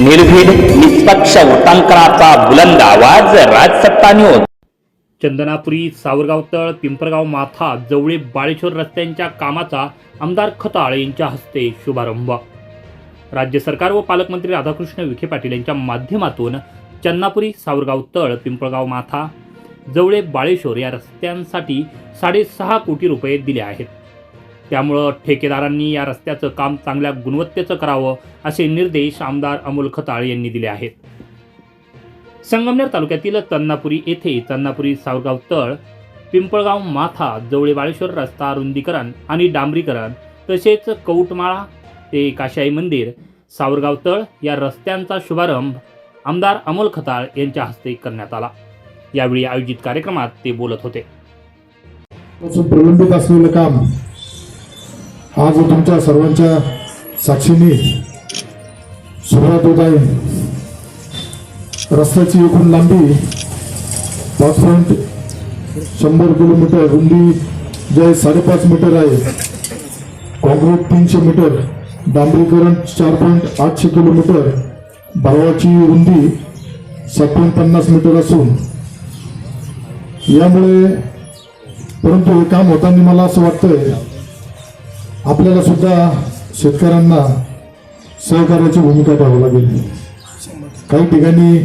निर्भीड निष्पक्ष वृत्तांकनाचा बुलंद आवाज राजसत्ता न्यूज चंदनापुरी सावरगाव तळ पिंपरगाव माथा जवळे बाळेश्वर रस्त्यांच्या कामाचा आमदार खताळ यांच्या हस्ते शुभारंभ. राज्य सरकार व पालकमंत्री राधाकृष्ण विखे पाटील यांच्या माध्यमातून चन्नापुरी सावरगाव तळ पिंपळगाव माथा जवळे बाळेश्वर या रस्त्यांसाठी साडेसहा कोटी रुपये दिले आहेत. त्यामुळं ठेकेदारांनी या रस्त्याचं काम चांगल्या गुणवत्तेचं करावं असे निर्देश आमदार अमोल खताळ यांनी दिले आहेत. संगमनेर तालुक्यातील तन्नापुरी येथे तन्नापुरी सावरगाव तळ पिंपळगाव माथा जवळे बाळेश्वर रस्ता रुंदीकरण आणि डांबरीकरण तसेच कौटमाळा ते काशाई मंदिर सावरगाव तळ या रस्त्यांचा शुभारंभ आमदार अमोल खताळ यांच्या हस्ते करण्यात आला. यावेळी आयोजित कार्यक्रमात ते बोलत होते. प्रलंबित असलेलं काम आज तुमच्या सर्वांच्या साक्षीने सुरुवात होत आहे रस्त्याची एकूण लांबी पाच पॉईंट शंभर किलोमीटर रुंदी जे आहे साडेपाच मीटर आहे. कॉन्क्रीट तीनशे मीटर डांबरीकरण चार पॉईंट आठशे किलोमीटर भावाची रुंदी सात पॉईंट पन्नास मीटर असून यामुळे परंतु हे काम होताना मला असं वाटतंय आपल्याला सुद्धा शेतकऱ्यांना सहकार्याची भूमिका घ्यावी लागेल. काही ठिकाणी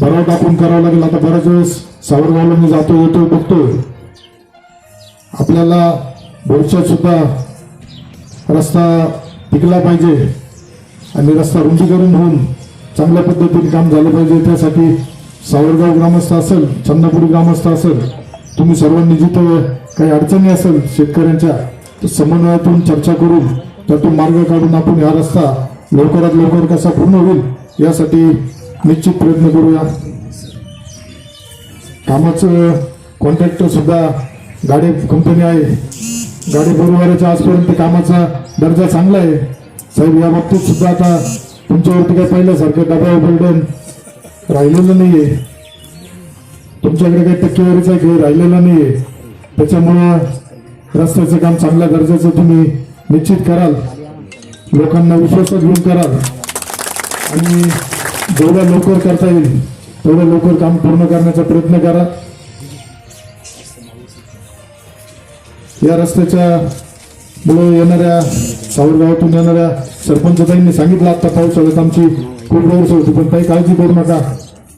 भराव टाकून करावं लागेल. आता बऱ्याच वेळेस सावरगावला मी जातो येतो बघतोय आपल्याला भविष्यात सुद्धा रस्ता टिकला पाहिजे आणि रस्ता रुंदीकरण होऊन चांगल्या पद्धतीने काम झालं पाहिजे. त्यासाठी सावरगाव ग्रामस्थ असेल चंदापुरी ग्रामस्थ असेल तुम्ही सर्वांनी जिथं काही अडचणी असेल शेतकऱ्यांच्या समन्वयातून चर्चा करून त्यातून मार्ग काढून आपण हा रस्ता लवकरात लवकर कसा पूर्ण होईल यासाठी निश्चित प्रयत्न करूया. कामाचं कॉन्ट्रॅक्टर सुद्धा गाडी कंपनी आहे. गाडी बरोबरच्या आजपर्यंत कामाचा दर्जा चांगला आहे. साहेब या बाबतीत सुद्धा आता तुमच्यावरती काय पहिल्यासारखं डबा बर्डन राहिलेलं नाही आहे तुमच्याकडे काही टक्केवारीचा खेळ राहिलेला नाही आहे त्याच्यामुळं रस्त्याचं काम चांगल्या दर्जाचं तुम्ही निश्चित कराल. लोकांना विश्वासात घेऊन कराल. आणि जेवढ्या लवकर करता येईल तेवढ्या लवकर काम पूर्ण करण्याचा प्रयत्न करा. या रस्त्याच्या मुळे येणाऱ्या सावरगावातून येणाऱ्या सरपंचताईंनी सांगितलं आता पावसाळ्यात आमची खूप गैरसोय होती पण काही काळजी करू नका.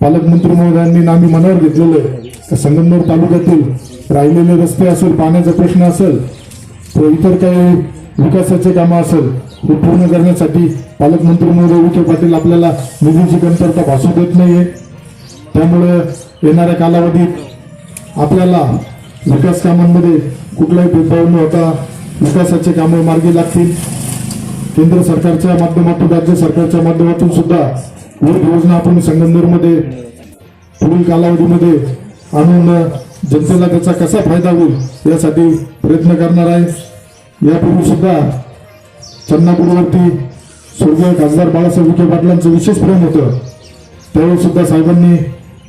पालकमंत्री महोदयांनी आम्ही मनावर घेतलेलं आहे. संगमनोर संगमनेर तालुक्यातील राहिलेले रस्ते असेल पाण्याचा प्रश्न असेल तर इतर काही विकासाचे कामं असेल हे पूर्ण करण्यासाठी पालकमंत्री महोदय विखे पाटील आपल्याला निधीची कमतरता भासू देत नाहीये. त्यामुळे येणाऱ्या कालावधीत आपल्याला विकास कामांमध्ये कुठलाही भेदभाव न होता विकासाचे कामे मार्गी लागतील. केंद्र सरकारच्या माध्यमातून राज्य सरकारच्या माध्यमातून सुद्धा योजना आपण संगमनेरमध्ये पुढील कालावधीमध्ये आणून जनतेला त्याचा कसा फायदा होईल यासाठी प्रयत्न करणार आहे. यापूर्वी सुद्धा चन्नापूरवरती स्वर्गीय खासदार बाळासाहेब विखे पाटलांचं विशेष प्रेम होतं. त्यावेळी सुद्धा साहेबांनी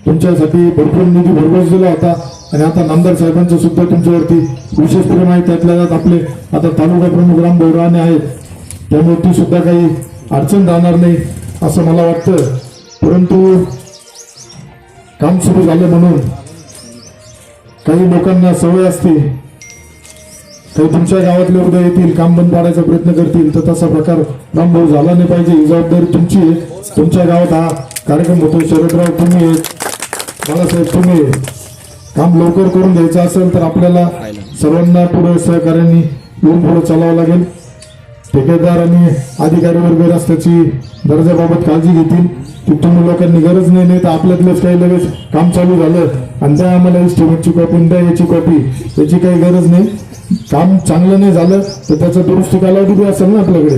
तुमच्यासाठी भरपूर निधी भरघोस दिला होता आणि आता नामदार साहेबांचं सुद्धा तुमच्यावरती विशेष प्रेम आहे. त्यातल्या त्यात आपले आता तालुका प्रमुख राम बोराणे आहेत. त्यामुळे ती सुद्धा काही अडचण राहणार नाही असं मला वाटतं. परंतु काम सुरू झालं म्हणून काही लोकांना सवय असते काही तुमच्या गावातले उद्या येतील काम बंद पाडायचा प्रयत्न करतील तर तसा प्रकार रामभाऊ झाला नाही पाहिजे. ही जबाबदारी तुमची आहे. तुमच्या गावात हा कार्यक्रम होतो शरदराव तुम्ही आहेत. बाळासाहेब तुम्ही काम लवकर करून घ्यायचं असेल तर आपल्याला सर्वांना पुढे सहकार्यांनी येऊन पुढे चालावं लागेल. ठेकेदार आणि अधिकारी वर्ग रस्त्याची दर्जाबाबत काळजी घेतील. तिथून लोकांनी गरज नाही नाही तर आपल्यातलंच काही लगेच काम चालू झालं. आणि त्या आम्हाला इस्टिमेटची कॉपी द्या याची कॉपी याची काही गरज नाही. काम चांगलं नाही झालं तर त्याचा दुरुस्ती कालावधी बी असेल ना आपल्याकडे.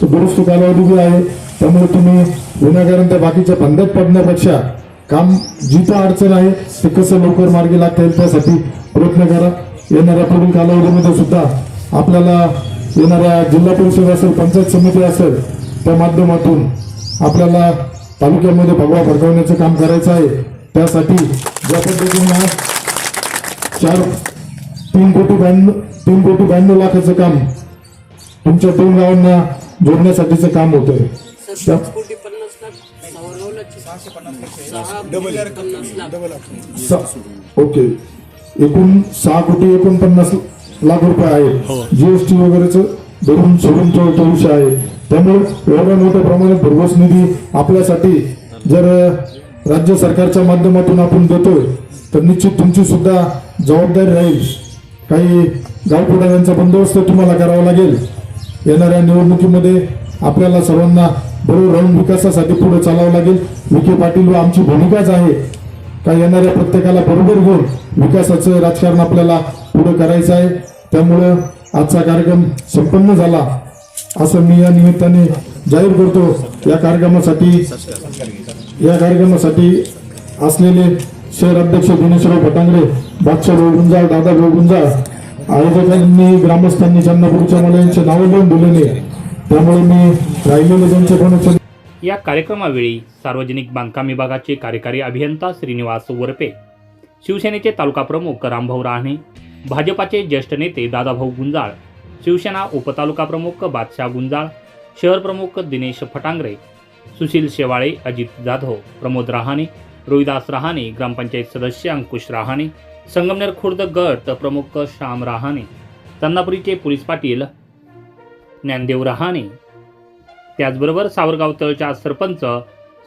तो दुरुस्ती कालावधी बी आहे. त्यामुळे तुम्ही विनाकारण त्या बाकीच्या फंद्यात पडण्यापेक्षा काम जिथं अडचण आहे ते कसं लवकर मार्गी लागता येईल त्यासाठी प्रयत्न करा. येणाऱ्या पुढील कालावधीमध्ये सुद्धा आपल्याला येणाऱ्या जिल्हा परिषद असेल पंचायत समिती असेल त्या माध्यमातून आपल्याला तालुक्यामध्ये भगवा भडकवण्याचं काम करायचं आहे. त्यासाठी ज्या पद्धतीने चार तीन कोटी ब्याण्णव तीन कोटी ब्याण्णव लाखाचं काम तुमच्या दोन गावांना जोडण्यासाठीचं काम सा- ओके. एकूण सहा कोटी एकोणपन्नास लाख रुपये आहे. जीएसटी वगैरेच धरून सोडून तो तो विषय आहे. त्यामुळे एवढ्या मोठ्या प्रमाणात भरघोस निधी आपल्यासाठी जर राज्य सरकारच्या माध्यमातून आपण देतोय तर निश्चित तुमची सुद्धा जबाबदारी राहील. काही गावपुढाऱ्यांचा बंदोबस्त तुम्हाला करावा लागेल. येणाऱ्या निवडणुकीमध्ये आपल्याला सर्वांना बरोबर राहून विकासासाठी पुढे चालावं लागेल. विखे पाटील व आमची भूमिकाच आहे. का येणाऱ्या प्रत्येकाला बरोबर घेऊन विकासाचं राजकारण आपल्याला पुढे करायचं आहे. त्यामुळं आजचा कार्यक्रम संपन्न झाला. असं मी या निमित्ताने जाहीर करतो या कार्यक्रमासाठी या कार्यक्रमासाठी असलेले शहर अध्यक्ष दिनेशराव फटांगरे बादशाह गुंजाळ दादा गुंजाळ आयोजकांनी ग्रामस्थांनी चन्नापूरच्या मला यांचे नावं लिहून दिलेले. त्यामुळे मी राहिलेले त्यांचे कोणाचे या कार्यक्रमावेळी सार्वजनिक बांधकाम विभागाचे कार्यकारी अभियंता श्रीनिवास वरपे शिवसेनेचे तालुका प्रमुख रामभाऊ राहणे भाजपाचे ज्येष्ठ नेते दादाभाऊ गुंजाळ शिवसेना उपतालुका प्रमुख बादशाह गुंजाळ शहर प्रमुख दिनेश फटांगरे सुशील शेवाळे अजित जाधव प्रमोद रहाणे रोहिदास रहाणे ग्रामपंचायत सदस्य अंकुश रहाणे संगमनेर खुर्द गट प्रमुख श्याम रहाणे चन्नापुरीचे पोलीस पाटील ज्ञानदेव रहाणे. त्याचबरोबर सावरगाव तळच्या सरपंच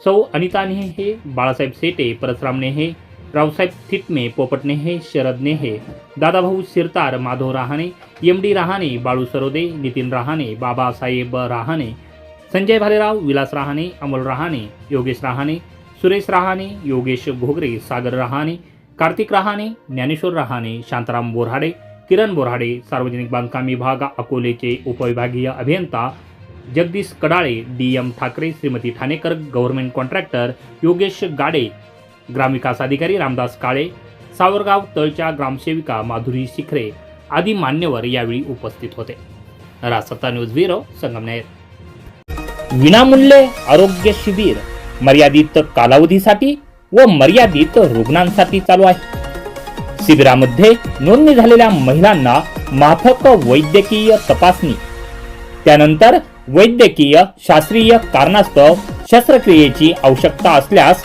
सौ अनिता नेहे बाळासाहेब सेटे परसराम नेहे रावसाहेब थिटमे पोपट नेहे शरद नेहे दादाभाऊ शिरतार माधव रहाणे एम डी रहाणे बाळू सरोदे नितीन रहाणे बाबासाहेब रहाणे संजय भालेराव विलास रहाणे अमोल रहाणे योगेश रहाणे सुरेश रहाणे योगेश घोगरे सागर रहाणे कार्तिक रहाणे ज्ञानेश्वर रहाणे शांताराम बोराडे किरण बोराडे सार्वजनिक बांधकाम विभाग अकोलेचे उपविभागीय अभियंता Jagdish Kadale D M Thackeray Shrimati Thanekar government contractor Yogesh Gade ग्रामविकास अधिकारी रामदास काळे सावरगाव तळच्या ग्रामसेविका माधुरी शिखरे आदी मान्यवर यावेळी उपस्थित होते. रासत्ता न्यूज ब्युरो संगमनेर विनामूल्य आरोग्य शिबिर मर्यादित कालावधीसाठी व मर्यादित रुग्णांसाठी चालू आहे. शिबिरामध्ये नोंदणी झालेल्या महिलांना माफक वैद्यकीय तपासणी. त्यानंतर वैद्यकीय शास्त्रीय कारणास्तव शस्त्रक्रियेची आवश्यकता असल्यास